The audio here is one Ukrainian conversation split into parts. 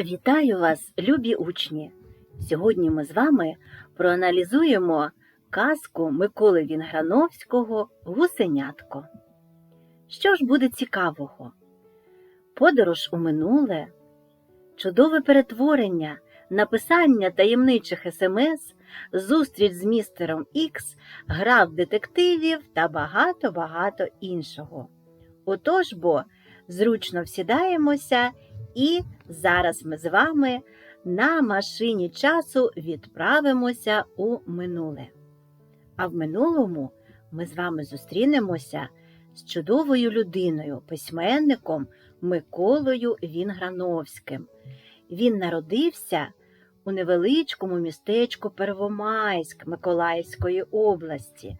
Вітаю вас, любі учні! Сьогодні ми з вами проаналізуємо казку Миколи Вінграновського Гусенятко. Що ж буде цікавого? Подорож у минуле, чудове перетворення, написання таємничих смс, зустріч з містером Ікс, гра в детективів та багато-багато іншого. Отож бо зручно всідаємося і зараз ми з вами на машині часу відправимося у минуле. А в минулому ми з вами зустрінемося з чудовою людиною, письменником Миколою Вінграновським. Він народився у невеличкому містечку Первомайськ Миколаївської області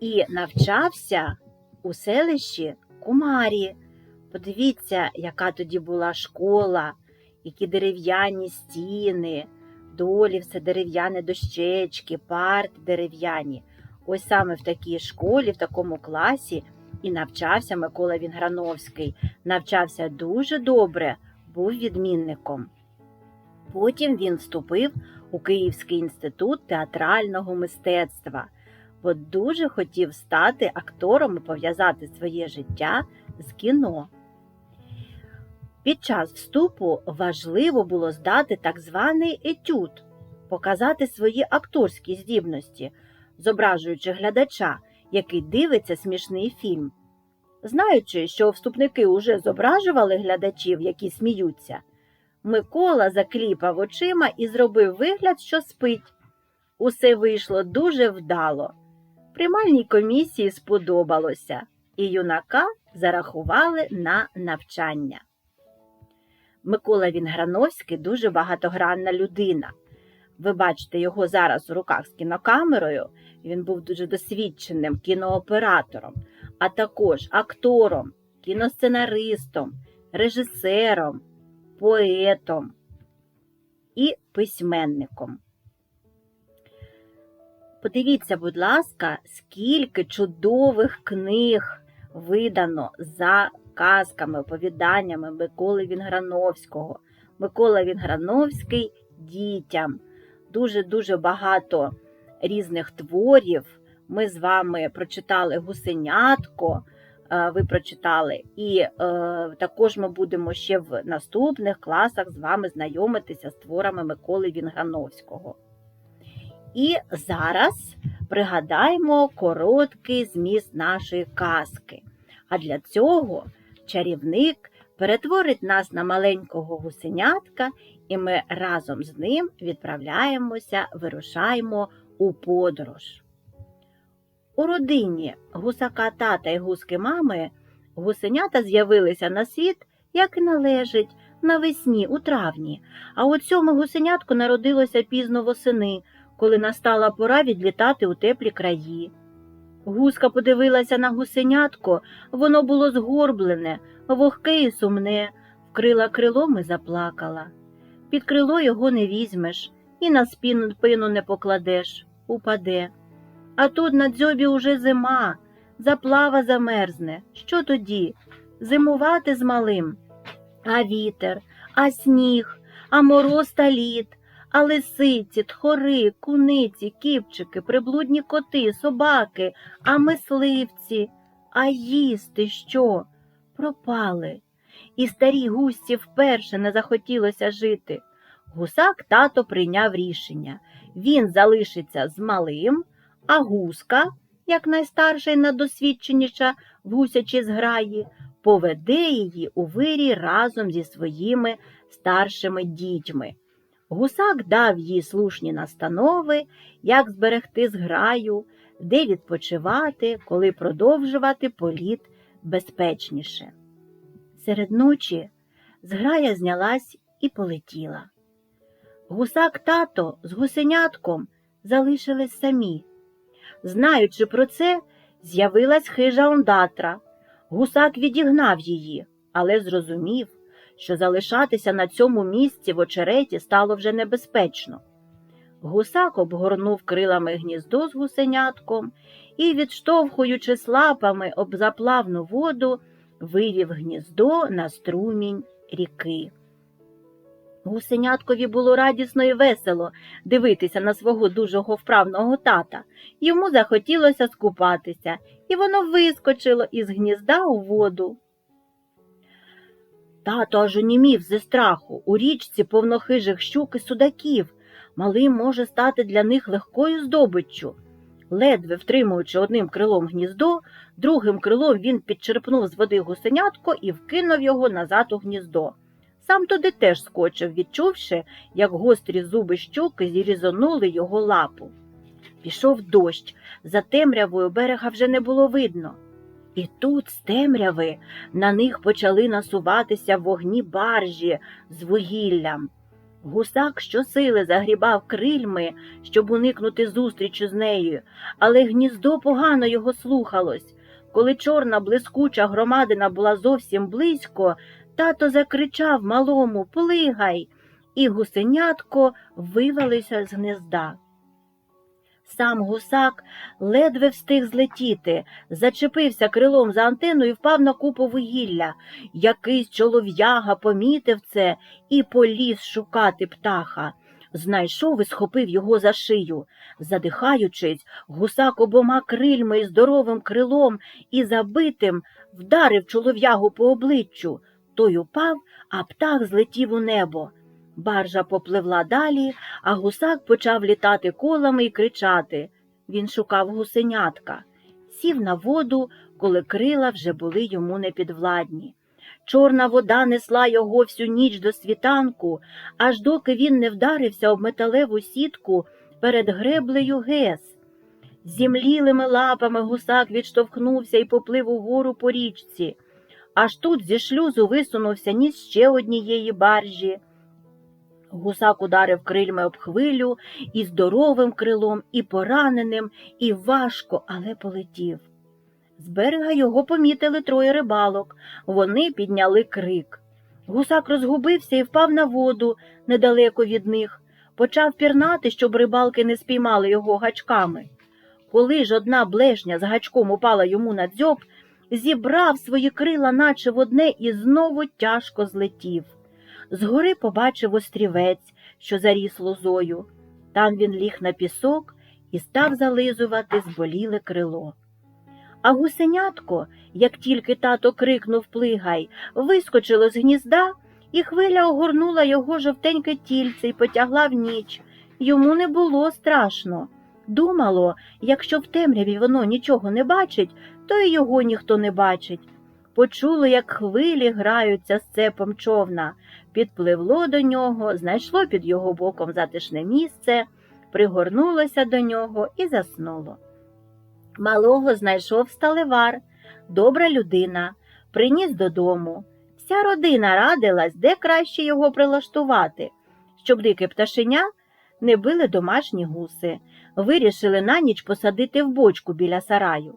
і навчався у селищі Кумарі. Подивіться, яка тоді була школа, які дерев'яні стіни, долі все дерев'яні дощечки, парти дерев'яні. Ось саме в такій школі, в такому класі і навчався Микола Вінграновський. Навчався дуже добре, був відмінником. Потім він вступив у Київський інститут театрального мистецтва, бо дуже хотів стати актором і пов'язати своє життя з кіно. Під час вступу важливо було здати так званий етюд, показати свої акторські здібності, зображуючи глядача, який дивиться смішний фільм. Знаючи, що вступники уже зображували глядачів, які сміються, Микола закліпав очима і зробив вигляд, що спить. Усе вийшло дуже вдало. Приймальній комісії сподобалося, і юнака зарахували на навчання. Микола Вінграновський дуже багатогранна людина. Ви бачите його зараз у руках з кінокамерою. Він був дуже досвідченим кінооператором, а також актором, кіносценаристом, режисером, поетом і письменником. Подивіться, будь ласка, скільки чудових книг видано за казками, оповіданнями Миколи Вінграновського. Микола Вінграновський дітям. Дуже-дуже багато різних творів. Ми з вами прочитали гусенятко, е, ви прочитали, і е, також ми будемо ще в наступних класах з вами знайомитися з творами Миколи Вінграновського. І зараз пригадаємо короткий зміст нашої казки. А для цього чарівник перетворить нас на маленького гусенятка, і ми разом з ним відправляємося, вирушаємо у подорож. У родині гусака тата і гуски мами гусенята з'явилися на світ, як і належить, навесні, у травні, а от цьому гусенятку народилося пізно восени, коли настала пора відлітати у теплі краї. Гуска подивилася на гусенятко, воно було згорблене, вогке і сумне, вкрила крилом і заплакала. Під крило його не візьмеш і на спину пину не покладеш, упаде. А тут на дзьобі уже зима, заплава замерзне. Що тоді? Зимувати з малим. А вітер, а сніг, а мороз та лід, а лисиці, тхори, куниці, кіпчики, приблудні коти, собаки, а мисливці, а їсти що? Пропали. І старій гусці вперше не захотілося жити. Гусак тато прийняв рішення. Він залишиться з малим, а гуска, як найстарша і найдосвідченіша в гусячій зграї, поведе її у вирі разом зі своїми старшими дітьми. Гусак дав їй слушні настанови, як зберегти зграю, де відпочивати, коли продовжувати політ безпечніше. Серед ночі зграя знялась і полетіла. Гусак тато з гусенятком залишились самі. Знаючи про це, з'явилась хижа ондатра. Гусак відігнав її, але зрозумів, що залишатися на цьому місці в очереті стало вже небезпечно. Гусак обгорнув крилами гніздо з гусенятком і, відштовхуючи лапами об заплавну воду, вивів гніздо на струмінь ріки. Гусеняткові було радісно і весело дивитися на свого дужого вправного тата. Йому захотілося скупатися, і воно вискочило із гнізда у воду. Тато аж онімів зі страху. У річці повно хижих щук і судаків. Малий може стати для них легкою здобиччю. Ледве втримуючи одним крилом гніздо, другим крилом він підчерпнув з води гусенятко і вкинув його назад у гніздо. Сам туди теж скочив, відчувши, як гострі зуби щуки зірізонули його лапу. Пішов дощ, за темрявою берега вже не було видно. І тут, з темряви, на них почали насуватися вогні баржі з вугіллям. Гусак щосили загрібав крильми, щоб уникнути зустрічі з нею, але гніздо погано його слухалось. Коли чорна блискуча громадина була зовсім близько, тато закричав малому Плигай, і гусенятко вивалися з гнізда. Сам гусак ледве встиг злетіти, зачепився крилом за антенну і впав на купу вугілля. Якийсь чолов'яга помітив це і поліз шукати птаха. Знайшов і схопив його за шию. Задихаючись, гусак обома крильми і здоровим крилом і забитим вдарив чолов'ягу по обличчю. Той упав, а птах злетів у небо. Баржа попливла далі, а гусак почав літати колами і кричати. Він шукав гусенятка. Сів на воду, коли крила вже були йому непідвладні. Чорна вода несла його всю ніч до світанку, аж доки він не вдарився об металеву сітку перед греблею гес. Зімлілими лапами гусак відштовхнувся і поплив угору по річці. Аж тут зі шлюзу висунувся ніс ще однієї баржі. Гусак ударив крильми об хвилю і здоровим крилом, і пораненим, і важко, але полетів. З берега його помітили троє рибалок. Вони підняли крик. Гусак розгубився і впав на воду недалеко від них, почав пірнати, щоб рибалки не спіймали його гачками. Коли ж одна блешня з гачком упала йому на дзьоб, зібрав свої крила, наче в одне, і знову тяжко злетів. Згори побачив острівець, що заріс лозою. Там він ліг на пісок і став зализувати зболіле крило. А гусенятко, як тільки тато крикнув плигай, вискочило з гнізда, і хвиля огорнула його жовтеньке тільце і потягла в ніч. Йому не було страшно. Думало, якщо в темряві воно нічого не бачить, то й його ніхто не бачить. Почуло, як хвилі граються з цепом човна, підпливло до нього, знайшло під його боком затишне місце, пригорнулося до нього і заснуло. Малого знайшов сталевар, добра людина, приніс додому. Вся родина радилась, де краще його прилаштувати, щоб дике пташеня не били домашні гуси. Вирішили на ніч посадити в бочку біля сараю.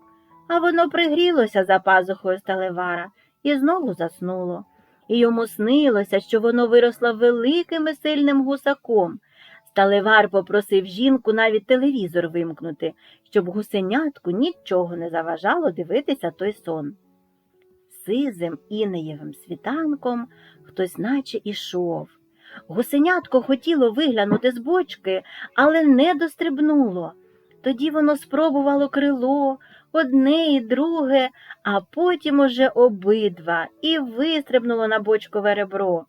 А воно пригрілося за пазухою сталевара і знову заснуло. І йому снилося, що воно виросло великим і сильним гусаком. Сталевар попросив жінку навіть телевізор вимкнути, щоб гусенятку нічого не заважало дивитися той сон. Сизим інеєвим світанком хтось наче ішов. Гусенятко хотіло виглянути з бочки, але не дострибнуло. Тоді воно спробувало крило, одне і друге, а потім уже обидва і вистрибнуло на бочкове ребро.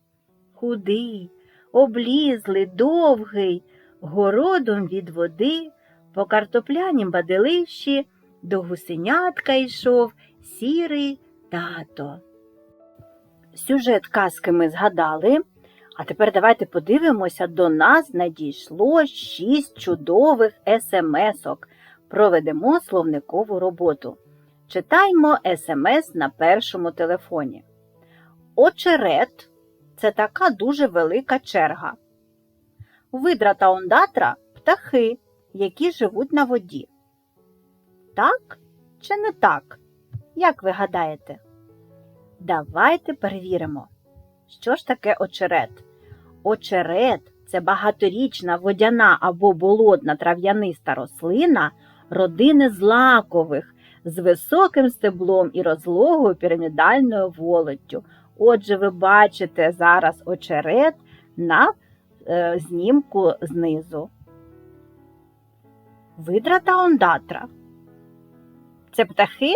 Худий, облізлий, довгий, городом від води, по картоплянім бадилищі до гусенятка йшов сірий тато. Сюжет казки ми згадали. А тепер давайте подивимося, до нас надійшло шість чудових смс-ок. Проведемо словникову роботу. Читаймо смс на першому телефоні. Очерет це така дуже велика черга. Видра та ондатра птахи, які живуть на воді. Так чи не так? Як ви гадаєте? Давайте перевіримо. Що ж таке очерет? Очерет це багаторічна водяна або болотна трав'яниста рослина родини злакових з високим стеблом і розлогою пірамідальною волоттю. Отже, ви бачите зараз очерет на е, знімку знизу. Видра та ондатра. Це птахи?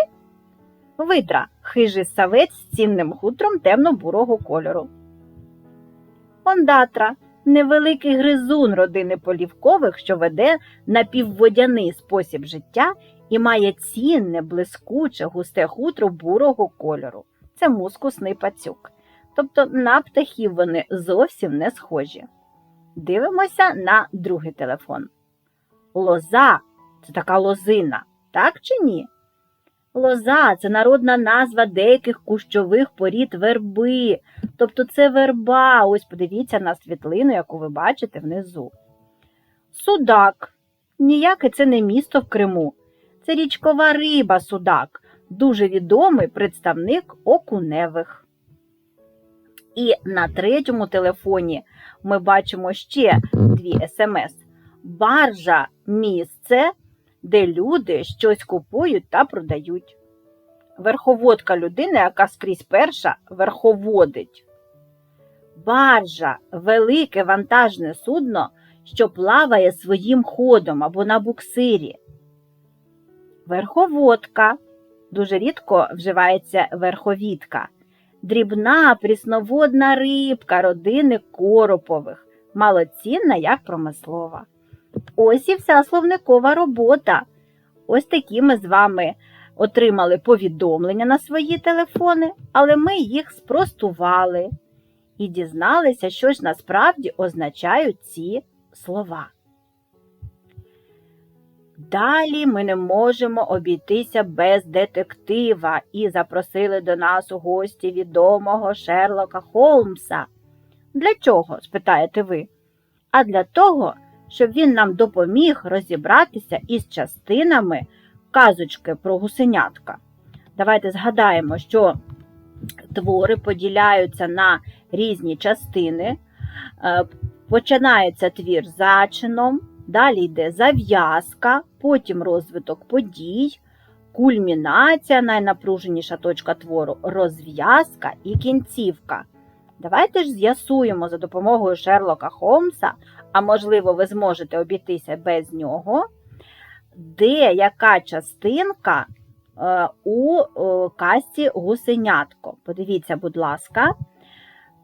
Видра хижий савець з цінним хутром темно-бурого кольору. Ондатра невеликий гризун родини полівкових, що веде напівводяний спосіб життя і має цінне, блискуче, густе хутро бурого кольору. Це мускусний пацюк. Тобто на птахів вони зовсім не схожі. Дивимося на другий телефон. Лоза це така лозина, так чи ні? Лоза це народна назва деяких кущових порід верби. Тобто це верба. Ось подивіться на світлину, яку ви бачите внизу. Судак. Ніяке це не місто в Криму. Це річкова риба судак, дуже відомий представник окуневих. І на третьому телефоні ми бачимо ще дві смс. Баржа місце, де люди щось купують та продають. Верховодка людина, яка скрізь перша верховодить. Баржа велике вантажне судно, що плаває своїм ходом або на буксирі. Верховодка. Дуже рідко вживається верховідка. Дрібна прісноводна рибка родини коропових, малоцінна як промислова. Ось і вся словникова робота. Ось такі ми з вами отримали повідомлення на свої телефони, але ми їх спростували і дізналися, що ж насправді означають ці слова. Далі ми не можемо обійтися без детектива і запросили до нас у гості відомого Шерлока Холмса. Для чого? спитаєте ви? А для того, щоб він нам допоміг розібратися із частинами казочки про гусенятка. Давайте згадаємо, що твори поділяються на різні частини. Е, Починається твір зачином, далі йде зав'язка, потім розвиток подій, кульмінація, найнапруженіша точка твору, розв'язка і кінцівка. Давайте ж з'ясуємо за допомогою Шерлока Холмса, а можливо, ви зможете обійтися без нього, де яка частинка е, у е, касті гусенятко. Подивіться, будь ласка.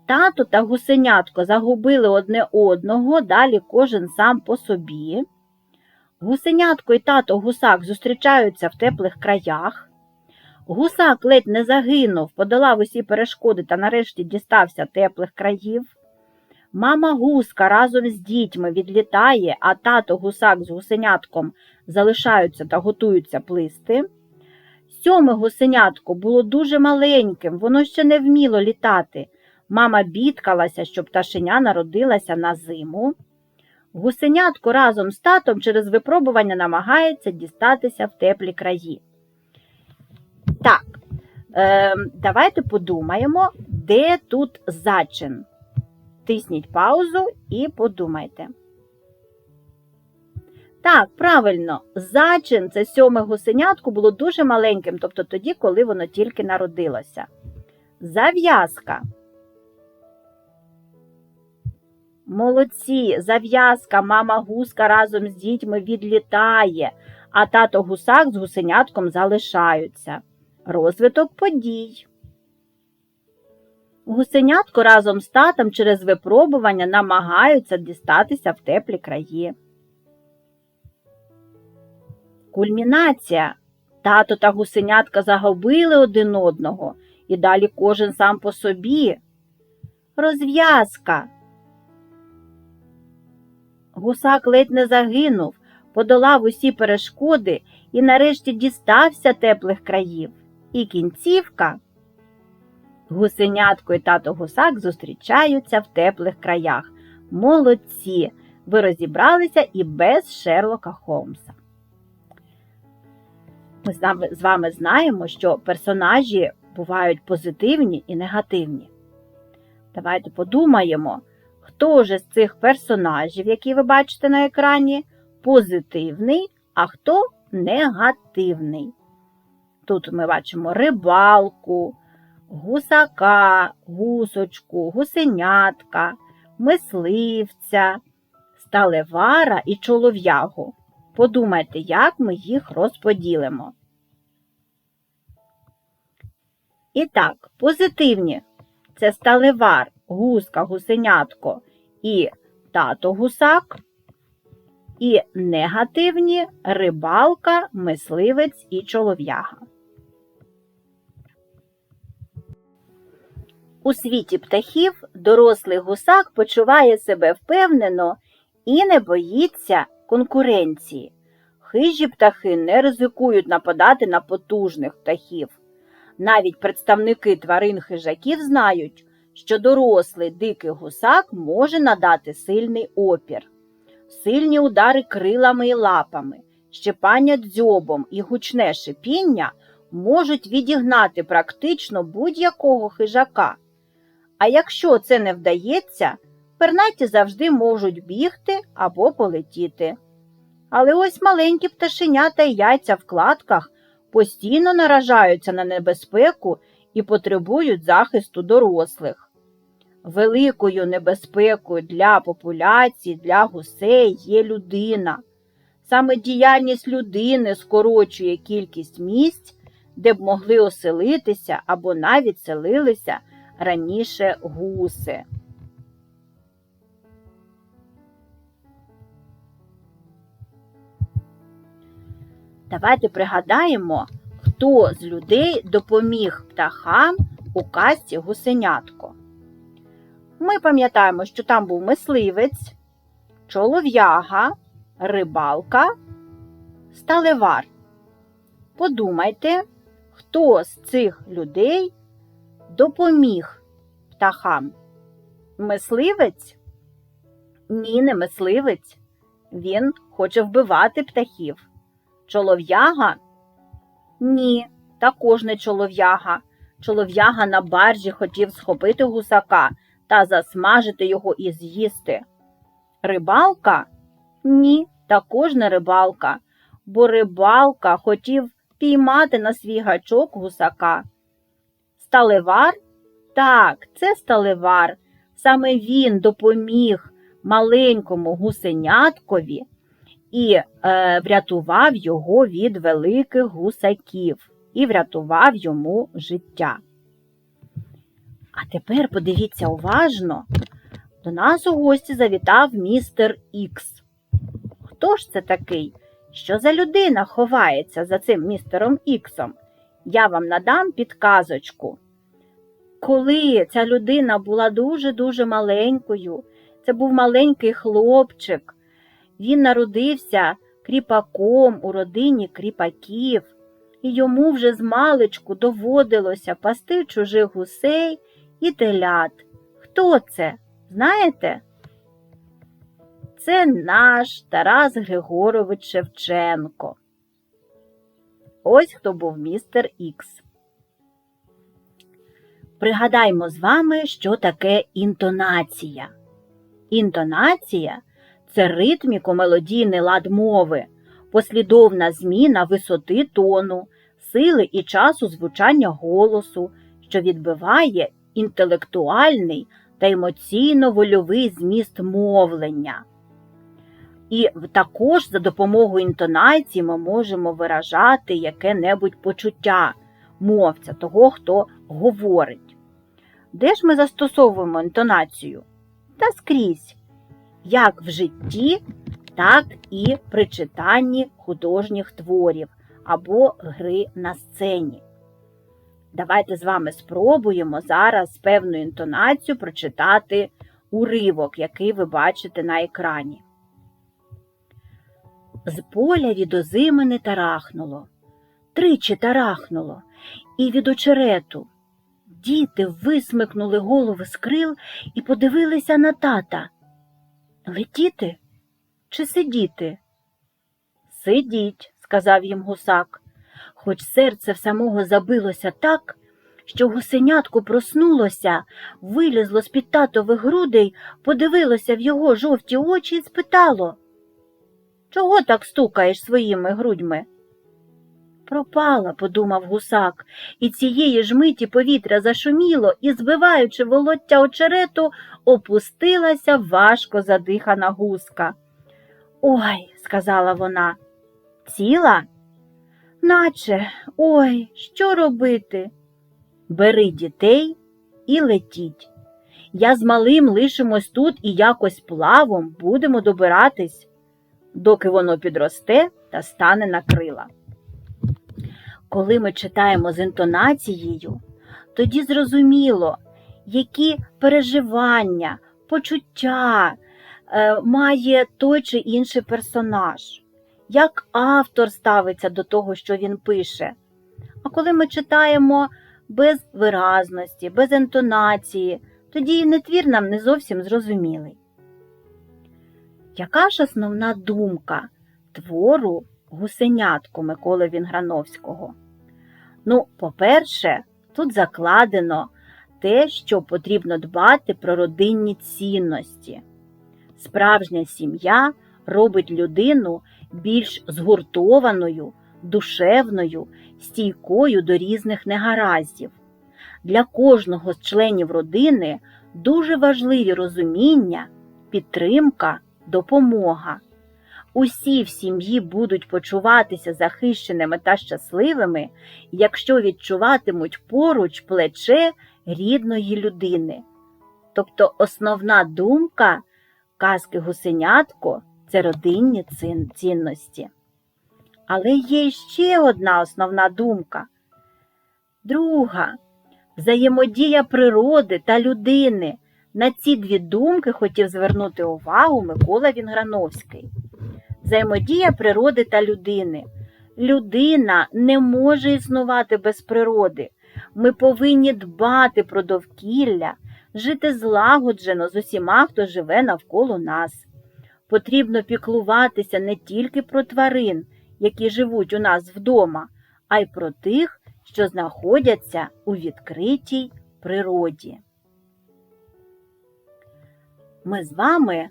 Тато та гусенятко загубили одне одного, далі кожен сам по собі. Гусенятко і тато гусак зустрічаються в теплих краях. Гусак ледь не загинув, подолав усі перешкоди та нарешті дістався теплих країв. Мама гуска разом з дітьми відлітає, а тато гусак з гусенятком залишаються та готуються плисти. Сьоме гусенятко було дуже маленьким, воно ще не вміло літати. Мама бідкалася, щоб пташеня народилася на зиму. Гусенятко разом з татом через випробування намагається дістатися в теплі краї. Так, е, давайте подумаємо, де тут зачин. Тисніть паузу і подумайте. Так, правильно, зачин це сьоме гусенятко було дуже маленьким, тобто тоді, коли воно тільки народилося. Зав'язка. Молодці, зав'язка, мама гуска разом з дітьми відлітає, а тато гусак з гусенятком залишаються. Розвиток подій. Гусенятко разом з татом через випробування намагаються дістатися в теплі краї. Кульмінація. Тато та гусенятка загубили один одного і далі кожен сам по собі. Розв'язка. Гусак ледь не загинув, подолав усі перешкоди і нарешті дістався теплих країв. І кінцівка. Гусенятко і тато гусак зустрічаються в теплих краях. Молодці! Ви розібралися і без Шерлока Холмса. Ми з вами знаємо, що персонажі бувають позитивні і негативні. Давайте подумаємо, хто ж з цих персонажів, які ви бачите на екрані, позитивний, а хто негативний. Тут ми бачимо рибалку, гусака, гусочку, гусенятка, мисливця, сталевара і чолов'ягу. Подумайте, як ми їх розподілимо. І так, позитивні це сталевар, гуска, гусенятко і тато гусак. І негативні рибалка, мисливець і чолов'яга. У світі птахів дорослий гусак почуває себе впевнено і не боїться конкуренції. Хижі птахи не ризикують нападати на потужних птахів. Навіть представники тварин хижаків знають, що дорослий дикий гусак може надати сильний опір. Сильні удари крилами і лапами, щепання дзьобом і гучне шипіння можуть відігнати практично будь-якого хижака. А якщо це не вдається, пернаті завжди можуть бігти або полетіти. Але ось маленькі пташенята і яйця в кладках постійно наражаються на небезпеку і потребують захисту дорослих. Великою небезпекою для популяції, для гусей є людина. Саме діяльність людини скорочує кількість місць, де б могли оселитися або навіть селилися раніше гуси. Давайте пригадаємо, хто з людей допоміг птахам у казці гусенятко. Ми пам'ятаємо, що там був мисливець, чолов'яга, рибалка, сталевар. Подумайте, хто з цих людей допоміг птахам? Мисливець? Ні, не мисливець. Він хоче вбивати птахів. Чолов'яга? Ні, також не чолов'яга. Чолов'яга на баржі хотів схопити гусака та засмажити його і з'їсти. Рибалка? Ні, також не рибалка, бо рибалка хотів піймати на свій гачок гусака. Сталевар? Так, це сталевар. Саме він допоміг маленькому гусеняткові і е, врятував його від великих гусаків і врятував йому життя. А тепер подивіться уважно. До нас у гості завітав містер Ікс. Хто ж це такий? Що за людина ховається за цим містером Іксом? Я вам надам підказочку. Коли ця людина була дуже-дуже маленькою, це був маленький хлопчик, він народився кріпаком у родині кріпаків, і йому вже з маличку доводилося пасти чужих гусей і телят. Хто це? Знаєте? Це наш Тарас Григорович Шевченко. Ось хто був містер Ікс. Пригадаймо з вами, що таке інтонація. Інтонація це ритміко-мелодійний лад мови, послідовна зміна висоти тону, сили і часу звучання голосу, що відбиває інтелектуальний та емоційно-вольовий зміст мовлення. І також за допомогою інтонації ми можемо виражати яке-небудь почуття мовця, того, хто говорить. Де ж ми застосовуємо інтонацію? Та скрізь, як в житті, так і при читанні художніх творів або гри на сцені. Давайте з вами спробуємо зараз певну інтонацію прочитати уривок, який ви бачите на екрані. З поля від озимини тарахнуло, тричі тарахнуло, і від очерету. Діти висмикнули голови з крил і подивилися на тата. Летіти чи сидіти? Сидіть, сказав їм гусак, хоч серце в самого забилося так, що гусенятко проснулося, вилізло з-під татових грудей, подивилося в його жовті очі і спитало Чого так стукаєш своїми грудьми? Пропала, подумав гусак, і цієї ж миті повітря зашуміло і, збиваючи волоття очерету, опустилася важко задихана гуска. Ой, сказала вона, ціла? Наче, ой, що робити? Бери дітей і летіть. Я з малим лишимось тут і якось плавом будемо добиратись, доки воно підросте та стане на крила. Коли ми читаємо з інтонацією, тоді зрозуміло, які переживання, почуття е, має той чи інший персонаж, як автор ставиться до того, що він пише. А коли ми читаємо без виразності, без інтонації, тоді і не твір нам не зовсім зрозумілий. Яка ж основна думка твору гусенятку Миколи Вінграновського? Ну, по-перше, тут закладено те, що потрібно дбати про родинні цінності. Справжня сім'я робить людину більш згуртованою, душевною, стійкою до різних негараздів. Для кожного з членів родини дуже важливі розуміння, підтримка, допомога. Усі в сім'ї будуть почуватися захищеними та щасливими, якщо відчуватимуть поруч плече рідної людини. Тобто основна думка казки гусенятко це родинні цінності. Але є ще одна основна думка. Друга взаємодія природи та людини. На ці дві думки хотів звернути увагу Микола Вінграновський. Взаємодія природи та людини. Людина не може існувати без природи. Ми повинні дбати про довкілля, жити злагоджено з усіма, хто живе навколо нас. Потрібно піклуватися не тільки про тварин, які живуть у нас вдома, а й про тих, що знаходяться у відкритій природі. Ми з вами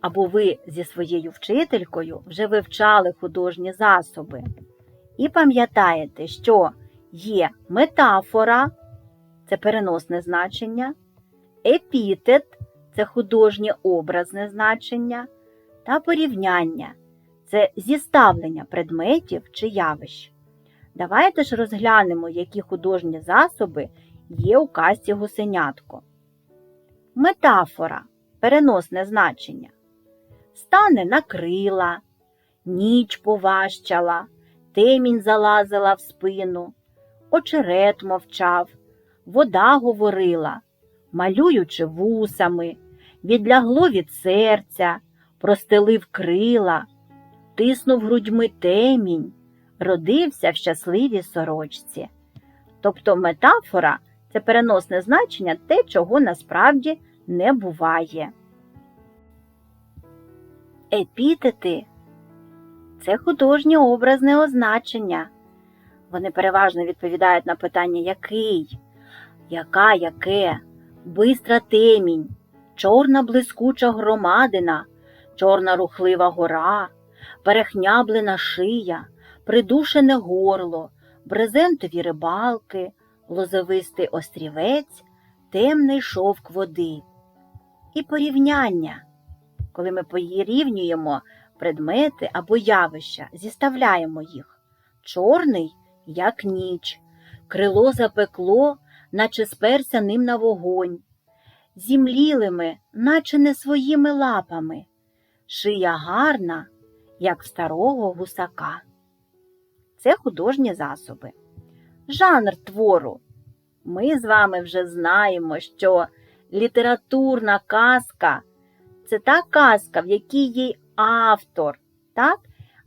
або ви зі своєю вчителькою вже вивчали художні засоби. І пам'ятаєте, що є метафора це переносне значення, епітет це художнє образне значення, та порівняння це зіставлення предметів чи явищ. Давайте ж розглянемо, які художні засоби є у казці гусенятко. Метафора переносне значення. Стане на крила, ніч поважчала, темінь залазила в спину, очерет мовчав, вода говорила, малюючи вусами, відлягло від серця, простелив крила, тиснув грудьми темінь, родився в щасливій сорочці. Тобто метафора це переносне значення те, чого насправді не буває. Епітети це художнє образне означення. Вони переважно відповідають на питання який, яка, яке, бистра темінь, чорна блискуча громадина, чорна рухлива гора, перехняблена шия, придушене горло, брезентові рибалки, лозовистий острівець, темний шовк води. І порівняння, коли ми порівнюємо предмети або явища, зіставляємо їх. Чорний, як ніч, крило запекло, наче сперся ним на вогонь, зімлілими, наче не своїми лапами, шия гарна, як старого гусака. Це художні засоби. Жанр твору. Ми з вами вже знаємо, що літературна казка це та казка, в якій є автор. так?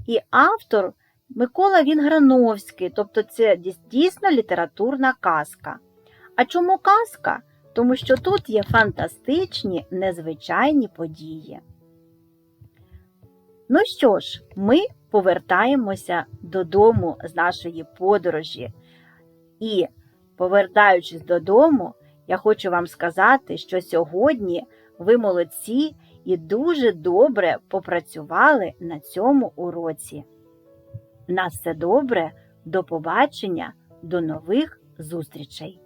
І автор Микола Вінграновський, тобто це дійсно літературна казка. А чому казка? Тому що тут є фантастичні незвичайні події. Ну що ж, ми повертаємося додому з нашої подорожі. І, повертаючись додому, я хочу вам сказати, що сьогодні ви молодці і дуже добре попрацювали на цьому уроці. На все добре, До побачення, до нових зустрічей!